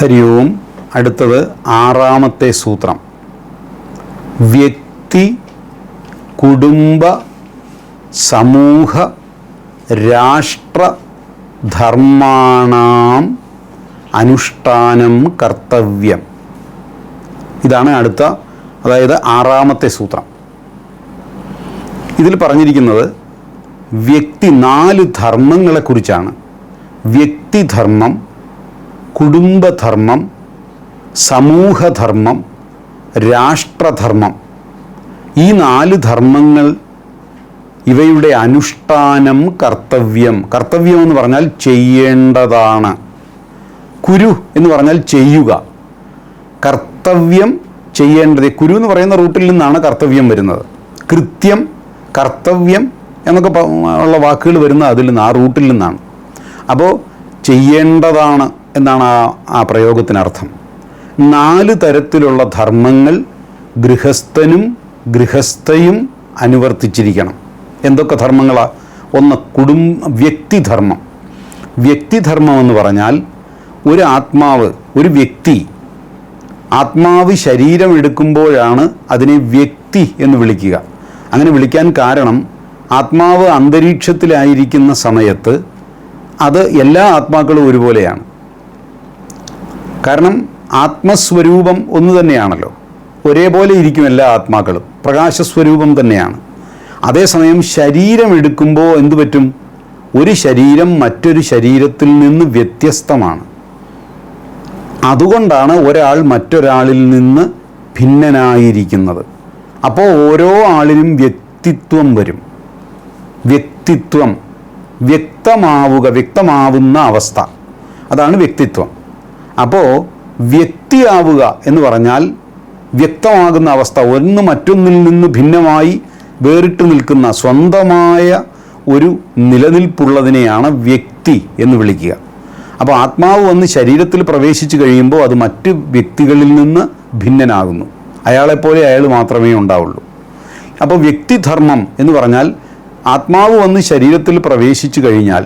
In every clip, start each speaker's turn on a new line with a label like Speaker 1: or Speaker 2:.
Speaker 1: ഹരി ഓം അടുത്തത് ആറാമത്തെ സൂത്രം. വ്യക്തി കുടുംബ സമൂഹ രാഷ്ട്ര ധർമാണാം അനുഷ്ഠാനം കർത്തവ്യം. ഇതാണ് അടുത്ത അതായത് ആറാമത്തെ സൂത്രം. ഇതിൽ പറഞ്ഞിരിക്കുന്നത് വ്യക്തി നാല് ധർമ്മങ്ങളെക്കുറിച്ചാണ്. വ്യക്തിധർമ്മം കുടുംബധർമ്മം സമൂഹധർമ്മം രാഷ്ട്രധർമ്മം. ഈ നാല് ധർമ്മങ്ങൾ ഇവയുടെ അനുഷ്ഠാനം കർത്തവ്യം. കർത്തവ്യം എന്ന് പറഞ്ഞാൽ ചെയ്യേണ്ടതാണ്. കുരു എന്ന് പറഞ്ഞാൽ ചെയ്യുക. കർത്തവ്യം ചെയ്യേണ്ടത് കുരു എന്ന് പറയുന്ന റൂട്ടിൽ നിന്നാണ് കർത്തവ്യം വരുന്നത്. കൃത്യം കർത്തവ്യം എന്നൊക്കെ ഉള്ള വാക്കുകൾ വരുന്ന അതിൽ നിന്ന് ആ റൂട്ടിൽ നിന്നാണ്. അപ്പോൾ ചെയ്യേണ്ടതാണ്. എന്നാണ് ആ ആ പ്രയോഗത്തിനർത്ഥം. നാല് തരത്തിലുള്ള ധർമ്മങ്ങൾ ഗൃഹസ്ഥനും ഗൃഹസ്ഥയും അനുവർത്തിച്ചിരിക്കണം. എന്തൊക്കെ ധർമ്മങ്ങളാണ് ഒന്ന് കുടും വ്യക്തിധർമ്മം. വ്യക്തിധർമ്മം എന്ന് പറഞ്ഞാൽ ഒരു ആത്മാവ് ഒരു വ്യക്തി. ആത്മാവ് ശരീരം എടുക്കുമ്പോഴാണ് അതിനെ വ്യക്തി എന്ന് വിളിക്കുക. അങ്ങനെ വിളിക്കാൻ കാരണം ആത്മാവ് അന്തരീക്ഷത്തിലായിരിക്കുന്ന സമയത്ത് അത് എല്ലാ ആത്മാക്കളും ഒരുപോലെയാണ്. കാരണം ആത്മസ്വരൂപം ഒന്ന് തന്നെയാണല്ലോ. ഒരേപോലെ ഇരിക്കും എല്ലാ ആത്മാക്കളും. പ്രകാശസ്വരൂപം തന്നെയാണ്. അതേസമയം ശരീരം എടുക്കുമ്പോൾ എന്തു പറ്റും? ഒരു ശരീരം മറ്റൊരു ശരീരത്തിൽ നിന്ന് വ്യത്യസ്തമാണ്. അതുകൊണ്ടാണ് ഒരാൾ മറ്റൊരാളിൽ നിന്ന് ഭിന്നനായിരിക്കുന്നത്. അപ്പോൾ ഓരോ ആളിനും വ്യക്തിത്വം വരും. വ്യക്തിത്വം വ്യക്തമാവുക വ്യക്തമാവുന്ന അവസ്ഥ. അതാണ് വ്യക്തിത്വം. അപ്പോൾ വ്യക്തിയാവുക എന്ന് പറഞ്ഞാൽ വ്യക്തമാകുന്ന അവസ്ഥ. ഒന്ന് മറ്റൊന്നിൽ നിന്ന് ഭിന്നമായി വേറിട്ട് നിൽക്കുന്ന സ്വന്തമായ ഒരു നിലനിൽപ്പുള്ളതിനെയാണ് വ്യക്തി എന്ന് വിളിക്കുക. അപ്പോൾ ആത്മാവ് വന്ന് ശരീരത്തിൽ പ്രവേശിച്ചു കഴിയുമ്പോൾ അത് മറ്റ് വ്യക്തികളിൽ നിന്ന് ഭിന്നനാകുന്നു. അയാളെപ്പോലെ അയാൾ മാത്രമേ ഉണ്ടാവുള്ളൂ. അപ്പോൾ വ്യക്തിധർമ്മം എന്ന് പറഞ്ഞാൽ ആത്മാവ് വന്ന് ശരീരത്തിൽ പ്രവേശിച്ചു കഴിഞ്ഞാൽ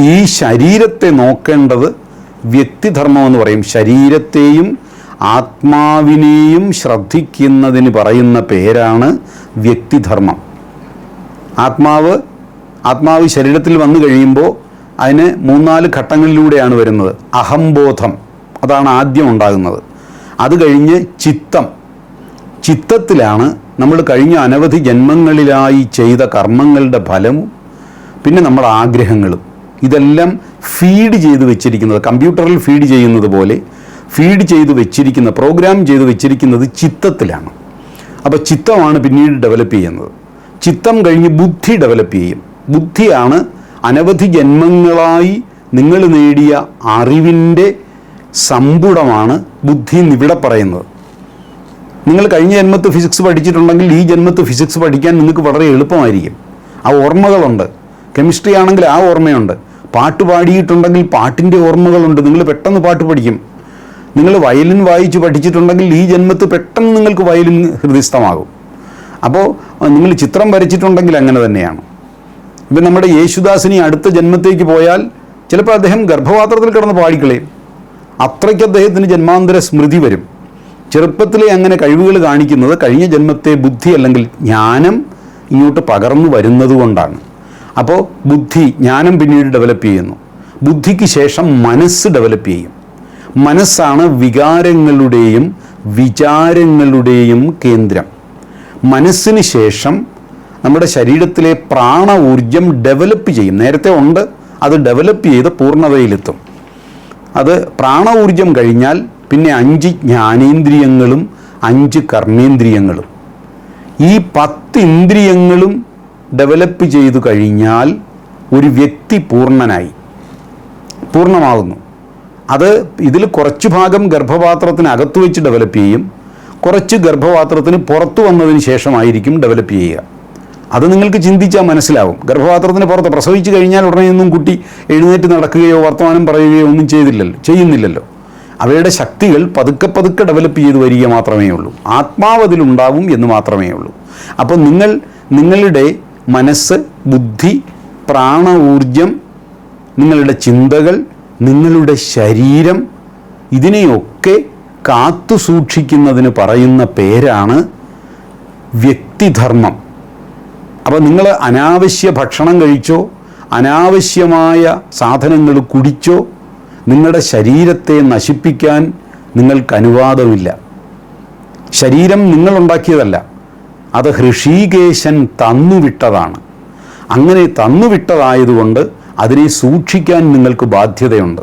Speaker 1: ഈ ശരീരത്തെ നോക്കേണ്ടത് വ്യക്തിധർമ്മം എന്ന് പറയും. ശരീരത്തെയും ആത്മാവിനെയും ശ്രദ്ധിക്കുന്നതിന് പറയുന്ന പേരാണ് വ്യക്തിധർമ്മം. ആത്മാവ് ആത്മാവ് ശരീരത്തിൽ വന്നു കഴിയുമ്പോൾ അതിന് മൂന്നാൽ ഘട്ടങ്ങളിലൂടെയാണ് വരുന്നത്. അഹംബോധം അതാണ് ആദ്യം ഉണ്ടാകുന്നത്. അത് കഴിഞ്ഞ് ചിത്തം. ചിത്തത്തിലാണ് നമ്മൾ കഴിഞ്ഞ അനവധി ജന്മങ്ങളിലായി ചെയ്ത കർമ്മങ്ങളുടെ ഫലവും പിന്നെ നമ്മുടെ ആഗ്രഹങ്ങളും. ഇതെല്ലാം ഫീഡ് ചെയ്ത് വെച്ചിരിക്കുന്നത് കമ്പ്യൂട്ടറിൽ ഫീഡ് ചെയ്യുന്നത് പോലെ ഫീഡ് ചെയ്ത് വെച്ചിരിക്കുന്ന പ്രോഗ്രാം ചെയ്ത് വെച്ചിരിക്കുന്നത് ചിത്തത്തിലാണ്. അപ്പോൾ ചിത്തമാണ് പിന്നീട് ഡെവലപ്പ് ചെയ്യുന്നത്. ചിത്തം കഴിഞ്ഞ് ബുദ്ധി ഡെവലപ്പ് ചെയ്യും. ബുദ്ധിയാണ് അനവധി ജന്മങ്ങളായി നിങ്ങൾ നേടിയ അറിവിന്റെ സമ്പുടമാണ് ബുദ്ധി എന്നിവിടെ പറയുന്നത്. നിങ്ങൾ കഴിഞ്ഞ ജന്മത്ത് ഫിസിക്സ് പഠിച്ചിട്ടുണ്ടെങ്കിൽ ഈ ജന്മത്ത് ഫിസിക്സ് പഠിക്കാൻ നിങ്ങൾക്ക് വളരെ എളുപ്പമായിരിക്കും. ആ ഓർമ്മകളുണ്ട്. കെമിസ്ട്രി ആണെങ്കിൽ ആ ഓർമ്മയുണ്ട്. പാട്ട് പാടിയിട്ടുണ്ടെങ്കിൽ പാട്ടിന്റെ ഓർമ്മകളുണ്ട്. നിങ്ങൾ പെട്ടെന്ന് പാട്ട് പഠിക്കും. നിങ്ങൾ വയലിൻ വായിച്ച് പഠിച്ചിട്ടുണ്ടെങ്കിൽ ഈ ജന്മത്ത് പെട്ടെന്ന് നിങ്ങൾക്ക് വയലിൻ ഹൃദയസ്ഥമാകും. അപ്പോൾ നിങ്ങൾ ചിത്രം വരച്ചിട്ടുണ്ടെങ്കിൽ അങ്ങനെ തന്നെയാണ്. ഇപ്പം നമ്മുടെ യേശുദാസിനി അടുത്ത ജന്മത്തേക്ക് പോയാൽ ചിലപ്പോൾ അദ്ദേഹം ഗർഭപാത്രത്തിൽ കിടന്ന് പാടിക്കളയും. അത്രയ്ക്ക് അദ്ദേഹത്തിന് ജന്മാന്തര സ്മൃതി വരും. ചെറുപ്പത്തിലെ അങ്ങനെ കഴിവുകൾ കാണിക്കുന്നത് കഴിഞ്ഞ ജന്മത്തെ ബുദ്ധി അല്ലെങ്കിൽ ജ്ഞാനം ഇങ്ങോട്ട് പകർന്നു വരുന്നത് കൊണ്ടാണ്. അപ്പോൾ ബുദ്ധി ജ്ഞാനം പിന്നീട് ഡെവലപ്പ് ചെയ്യുന്നു. ബുദ്ധിക്ക് ശേഷം മനസ്സ് ഡെവലപ്പ് ചെയ്യും. മനസ്സാണ് വികാരങ്ങളുടെയും വിചാരങ്ങളുടെയും കേന്ദ്രം. മനസ്സിന് ശേഷം നമ്മുടെ ശരീരത്തിലെ പ്രാണ ഊർജം ഡെവലപ്പ് ചെയ്യും. നേരത്തെ ഉണ്ട് അത് ഡെവലപ്പ് ചെയ്ത് പൂർണതയിലെത്തും. അത് പ്രാണ ഊർജം കഴിഞ്ഞാൽ പിന്നെ അഞ്ച് ജ്ഞാനേന്ദ്രിയങ്ങളും അഞ്ച് കർമ്മേന്ദ്രിയങ്ങളും. ഈ പത്ത് ഇന്ദ്രിയങ്ങളും ഡെവലപ്പ് ചെയ്തു കഴിഞ്ഞാൽ ഒരു വ്യക്തി പൂർണനായി. പൂർണമാകുന്നു. അത് ഇതിൽ കുറച്ച് ഭാഗം ഗർഭപാത്രത്തിനകത്ത് വെച്ച് ഡെവലപ്പ് ചെയ്യും. കുറച്ച് ഗർഭപാത്രത്തിന് പുറത്തു വന്നതിന് ശേഷമായിരിക്കും ഡെവലപ്പ് ചെയ്യുക. അത് നിങ്ങൾക്ക് ചിന്തിച്ചാൽ മനസ്സിലാവും. ഗർഭപാത്രത്തിന് പുറത്ത് പ്രസവിച്ചു കഴിഞ്ഞാൽ ഉടനെ ഒന്നും കുട്ടി എഴുന്നേറ്റ് നടക്കുകയോ വർത്തമാനം പറയുകയോ ഒന്നും ചെയ്തില്ലല്ലോ ചെയ്യുന്നില്ലല്ലോ. അവയുടെ ശക്തികൾ പതുക്കെ പതുക്കെ ഡെവലപ്പ് ചെയ്ത് വരിക മാത്രമേ ഉള്ളൂ. ആത്മാവതിലുണ്ടാവും എന്ന് മാത്രമേ ഉള്ളൂ. അപ്പോൾ നിങ്ങൾ നിങ്ങളുടെ മനസ്സ് ബുദ്ധി പ്രാണ ഊർജം നിങ്ങളുടെ ചിന്തകൾ നിങ്ങളുടെ ശരീരം ഇതിനെയൊക്കെ കാത്തു സൂക്ഷിക്കുന്നതിന് പറയുന്ന പേരാണ് വ്യക്തിധർമ്മം. അപ്പോൾ നിങ്ങൾ അനാവശ്യ ഭക്ഷണം കഴിച്ചോ അനാവശ്യമായ സാധനങ്ങൾ കുടിച്ചോ നിങ്ങളുടെ ശരീരത്തെ നശിപ്പിക്കാൻ നിങ്ങൾക്ക് അനുവാദമില്ല. ശരീരം നിങ്ങളുണ്ടാക്കിയതല്ല. അത് ഹൃഷീകേശൻ തന്നുവിട്ടതാണ്. അങ്ങനെ തന്നുവിട്ടതായതുകൊണ്ട് അതിനെ സൂക്ഷിക്കാൻ നിങ്ങൾക്ക് ബാധ്യതയുണ്ട്.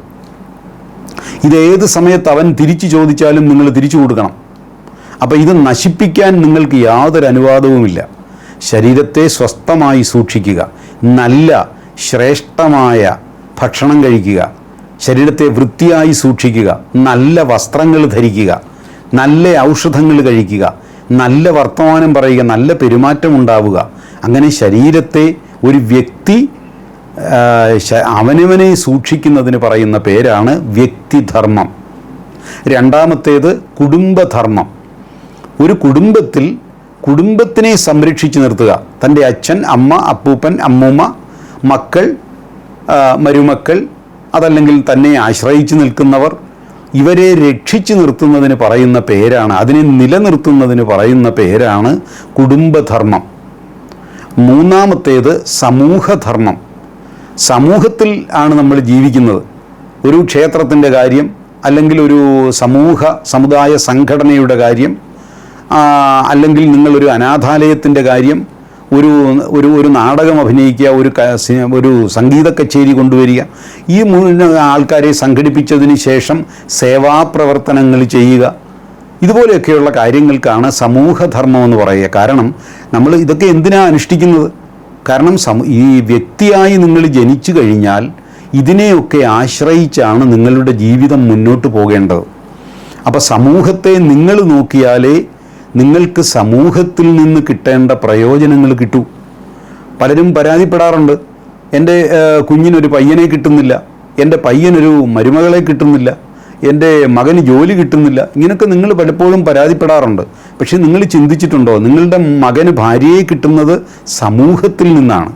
Speaker 1: ഇതേത് സമയത്ത് അവൻ തിരിച്ചു ചോദിച്ചാലും നിങ്ങൾ തിരിച്ചു കൊടുക്കണം. അപ്പോൾ ഇത് നശിപ്പിക്കാൻ നിങ്ങൾക്ക് യാതൊരു അനുവാദവുമില്ല. ശരീരത്തെ സ്വസ്ഥമായി സൂക്ഷിക്കുക. നല്ല ശ്രേഷ്ഠമായ ഭക്ഷണം കഴിക്കുക. ശരീരത്തെ വൃത്തിയായി സൂക്ഷിക്കുക. നല്ല വസ്ത്രങ്ങൾ ധരിക്കുക. നല്ല ഔഷധങ്ങൾ കഴിക്കുക. നല്ല വർത്തമാനം പറയുക നല്ല പെരുമാറ്റം ഉണ്ടാവുക. അങ്ങനെ ശരീരത്തെ ഒരു വ്യക്തി അവനവനെ സൂക്ഷിക്കുന്നതിന് പറയുന്ന പേരാണ് വ്യക്തിധർമ്മം. രണ്ടാമത്തേത് കുടുംബധർമ്മം. ഒരു കുടുംബത്തിൽ കുടുംബത്തിനെ സംരക്ഷിച്ചു നിർത്തുക. തന്റെ അച്ഛൻ അമ്മ അപ്പൂപ്പൻ അമ്മൂമ്മ മക്കൾ മരുമക്കൾ അതല്ലെങ്കിൽ തന്നെ ആശ്രയിച്ചു നിൽക്കുന്നവർ ഇവരെ രക്ഷിച്ചു നിർത്തുന്നതിന് പറയുന്ന പേരാണ് അതിനെ നിലനിർത്തുന്നതിന് പറയുന്ന പേരാണ് കുടുംബധർമ്മം. മൂന്നാമത്തേത് സമൂഹധർമ്മം. സമൂഹത്തിൽ ആണ് നമ്മൾ ജീവിക്കുന്നത്. ഒരു ക്ഷേത്രത്തിന്റെ കാര്യം അല്ലെങ്കിൽ ഒരു സമൂഹ സമുദായ സംഘടനയുടെ കാര്യം അല്ലെങ്കിൽ നിങ്ങളൊരു അനാഥാലയത്തിന്റെ കാര്യം ഒരു ഒരു ഒരു നാടകം അഭിനയിക്കുക ഒരു ഒരു സംഗീത കച്ചേരി കൊണ്ടുവരിക ഈ മുഴുവൻ ആൾക്കാരെ സംഘടിപ്പിച്ചതിന് ശേഷം സേവാപ്രവർത്തനങ്ങൾ ചെയ്യുക ഇതുപോലെയൊക്കെയുള്ള കാര്യങ്ങൾക്കാണ് സമൂഹധർമ്മം എന്ന് പറയുക. കാരണം നമ്മൾ ഇതൊക്കെ എന്തിനാണ് അനുഷ്ഠിക്കുന്നത്? കാരണം ഈ വ്യക്തിയായി നിങ്ങൾ ജനിച്ചു കഴിഞ്ഞാൽ ഇതിനെയൊക്കെ ആശ്രയിച്ചാണ് നിങ്ങളുടെ ജീവിതം മുന്നോട്ട് പോകേണ്ടത്. അപ്പോൾ സമൂഹത്തെ നിങ്ങൾ നോക്കിയാലേ നിങ്ങൾക്ക് സമൂഹത്തിൽ നിന്ന് കിട്ടേണ്ട പ്രയോജനങ്ങൾ കിട്ടൂ. പലരും പരാതിപ്പെടാറുണ്ട്. എന്റെ കുഞ്ഞിനൊരു പയ്യനെ കിട്ടുന്നില്ല. എന്റെ പയ്യനൊരു മരുമകളെ കിട്ടുന്നില്ല. എന്റെ മകന് ജോലി കിട്ടുന്നില്ല. ഇങ്ങനൊക്കെ നിങ്ങൾ പലപ്പോഴും പരാതിപ്പെടാറുണ്ട്. പക്ഷേ നിങ്ങൾ ചിന്തിച്ചിട്ടുണ്ടോ? നിങ്ങളുടെ മകന് ഭാര്യയെ കിട്ടുന്നത് സമൂഹത്തിൽ നിന്നാണ്.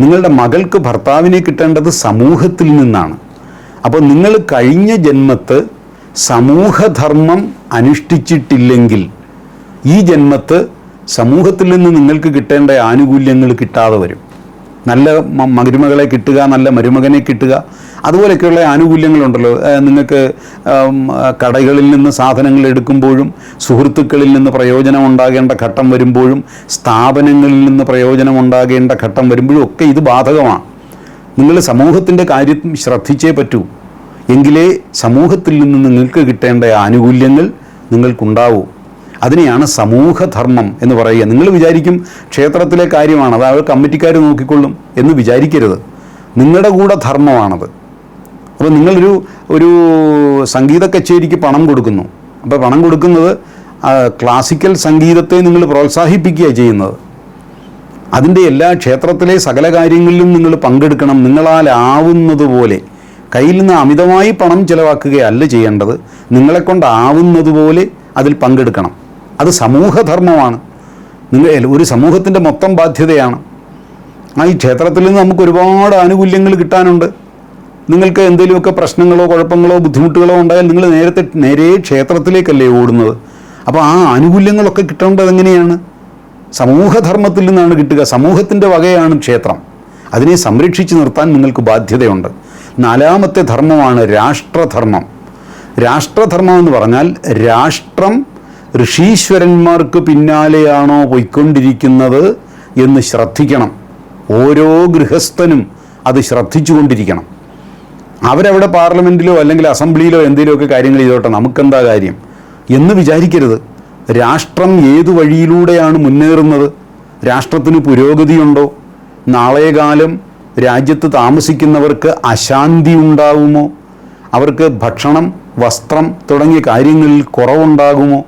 Speaker 1: നിങ്ങളുടെ മകൾക്ക് ഭർത്താവിനെ കിട്ടേണ്ടത് സമൂഹത്തിൽ നിന്നാണ്. അപ്പോൾ നിങ്ങൾ കഴിഞ്ഞ ജന്മത്ത് സമൂഹധർമ്മം അനുഷ്ഠിച്ചിട്ടില്ലെങ്കിൽ ഈ ജന്മത്ത് സമൂഹത്തിൽ നിന്ന് നിങ്ങൾക്ക് കിട്ടേണ്ട ആനുകൂല്യങ്ങൾ കിട്ടാതെ വരും. നല്ല മരുമകളെ കിട്ടുക നല്ല മരുമകനെ കിട്ടുക അതുപോലെയൊക്കെയുള്ള ആനുകൂല്യങ്ങളുണ്ടല്ലോ. നിങ്ങൾക്ക് കടകളിൽ നിന്ന് സാധനങ്ങൾ എടുക്കുമ്പോഴും സുഹൃത്തുക്കളിൽ നിന്ന് പ്രയോജനം ഉണ്ടാകേണ്ട ഘട്ടം വരുമ്പോഴും സ്ഥാപനങ്ങളിൽ നിന്ന് പ്രയോജനം ഉണ്ടാകേണ്ട ഘട്ടം വരുമ്പോഴും ഒക്കെ ഇത് ബാധകമാണ്. നിങ്ങൾ സമൂഹത്തിന്റെ കാര്യം ശ്രദ്ധിച്ചേ പറ്റൂ. എങ്കിലേ സമൂഹത്തിൽ നിന്ന് നിങ്ങൾക്ക് കിട്ടേണ്ട ആനുകൂല്യങ്ങൾ നിങ്ങൾക്കുണ്ടാവൂ. അതിനെയാണ് സമൂഹധർമ്മം എന്ന് പറയുക. നിങ്ങൾ വിചാരിക്കും ക്ഷേത്രത്തിലെ കാര്യമാണ് അത് അവർ കമ്മിറ്റിക്കാർ നോക്കിക്കൊള്ളും എന്ന് വിചാരിക്കരുത്. നിങ്ങളുടെ കൂടെ ധർമ്മമാണത്. അപ്പോൾ നിങ്ങളൊരു ഒരു സംഗീത കച്ചേരിക്ക് പണം കൊടുക്കുന്നു. അപ്പോൾ പണം കൊടുക്കുന്നത് ക്ലാസിക്കൽ സംഗീതത്തെ നിങ്ങൾ പ്രോത്സാഹിപ്പിക്കുകയാണ് ചെയ്യുന്നത്. അതിന്റെ എല്ലാ ക്ഷേത്രത്തിലെ സകല കാര്യങ്ങളിലും നിങ്ങൾ പങ്കെടുക്കണം. നിങ്ങളാൽ ആവുന്നത് പോലെ കയ്യിൽ നിന്ന് അമിതമായി പണം ചിലവാക്കുകയല്ല ചെയ്യേണ്ടത്. നിങ്ങളെക്കൊണ്ടാവുന്നതുപോലെ അതിൽ പങ്കെടുക്കണം. അത് സമൂഹധർമ്മമാണ്. നിങ്ങൾ ഒരു സമൂഹത്തിന്റെ മൊത്തം ബാധ്യതയാണ്. ആ ഈ ക്ഷേത്രത്തിൽ നിന്ന് നമുക്ക് ഒരുപാട് ആനുകൂല്യങ്ങൾ കിട്ടാനുണ്ട്. നിങ്ങൾക്ക് എന്തെങ്കിലുമൊക്കെ പ്രശ്നങ്ങളോ കുഴപ്പങ്ങളോ ബുദ്ധിമുട്ടുകളോ ഉണ്ടായാൽ നിങ്ങൾ നേരത്തെ നേരെ ക്ഷേത്രത്തിലേക്കല്ലേ ഓടുന്നത്. അപ്പോൾ ആ ആനുകൂല്യങ്ങളൊക്കെ കിട്ടേണ്ടത് എങ്ങനെയാണ്? സമൂഹധർമ്മത്തിൽ നിന്നാണ് കിട്ടുക. സമൂഹത്തിന്റെ വകയാണ് ക്ഷേത്രം. അതിനെ സംരക്ഷിച്ചു നിർത്താൻ നിങ്ങൾക്ക് ബാധ്യതയുണ്ട്. നാലാമത്തെ ധർമ്മമാണ് രാഷ്ട്രധർമ്മം. രാഷ്ട്രധർമ്മം എന്ന് പറഞ്ഞാൽ രാഷ്ട്രം ഋഷീശ്വരന്മാർക്ക് പിന്നാലെയാണോ പോയിക്കൊണ്ടിരിക്കുന്നത് എന്ന് ശ്രദ്ധിക്കണം. ഓരോ ഗൃഹസ്ഥനും അത് ശ്രദ്ധിച്ചുകൊണ്ടിരിക്കണം. അവരവിടെ പാർലമെന്റിലോ അല്ലെങ്കിൽ അസംബ്ലിയിലോ എന്തെങ്കിലുമൊക്കെ കാര്യങ്ങൾ ചെയ്തോട്ടെ നമുക്കെന്താ കാര്യം? എന്ന് വിചാരിക്കരുത്. രാഷ്ട്രം ഏതു വഴിയിലൂടെയാണ് മുന്നേറുന്നത്? രാഷ്ട്രത്തിന് പുരോഗതിയുണ്ടോ? നാളെകാലം രാജ്യത്ത് താമസിക്കുന്നവർക്ക് അശാന്തി ഉണ്ടാകുമോ? അവർക്ക് ഭക്ഷണം വസ്ത്രം തുടങ്ങിയ കാര്യങ്ങളിൽ കുറവുണ്ടാകുമോ?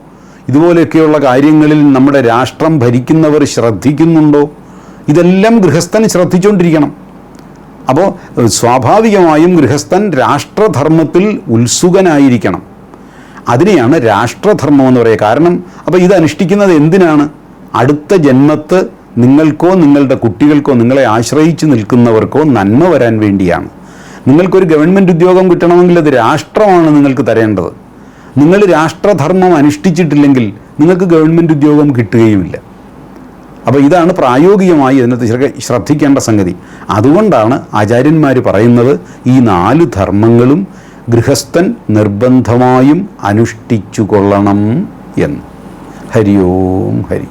Speaker 1: ഇതുപോലെയൊക്കെയുള്ള കാര്യങ്ങളിൽ നമ്മുടെ രാഷ്ട്രം ഭരിക്കുന്നവർ ശ്രദ്ധിക്കുന്നുണ്ടോ? ഇതെല്ലാം ഗൃഹസ്ഥൻ ശ്രദ്ധിച്ചുകൊണ്ടിരിക്കണം അപ്പോൾ സ്വാഭാവികമായും ഗൃഹസ്ഥൻ രാഷ്ട്രധർമ്മത്തിൽ ഉത്സുകനായിരിക്കണം. അതിനെയാണ് രാഷ്ട്രധർമ്മം എന്ന് പറയുക. കാരണം അപ്പോൾ ഇത് അനുഷ്ഠിക്കുന്നത് എന്തിനാണ്? അടുത്ത ജന്മത്ത് നിങ്ങൾക്കോ നിങ്ങളുടെ കുട്ടികൾക്കോ നിങ്ങളെ ആശ്രയിച്ച് നിൽക്കുന്നവർക്കോ നന്മ വരാൻ വേണ്ടിയാണ്. നിങ്ങൾക്കൊരു ഗവൺമെന്റ് ഉദ്യോഗം കിട്ടണമെങ്കിൽ അത് രാഷ്ട്രമാണ് നിങ്ങൾക്ക് തരേണ്ടത്. നിങ്ങൾ രാഷ്ട്രധർമ്മം അനുഷ്ഠിച്ചിട്ടില്ലെങ്കിൽ നിങ്ങൾക്ക് ഗവൺമെന്റ് ഉദ്യോഗം കിട്ടുകയുമില്ല. അപ്പോൾ ഇതാണ് പ്രായോഗികമായി ഇതിനകത്ത് ശ്ര- ശ്രദ്ധിക്കേണ്ട സംഗതി. അതുകൊണ്ടാണ് ആചാര്യന്മാർ പറയുന്നത് ഈ നാല് ധർമ്മങ്ങളും ഗൃഹസ്ഥൻ നിർബന്ധമായും അനുഷ്ഠിച്ചു കൊള്ളണം എന്ന്. ഹരി ഓം ഹരി.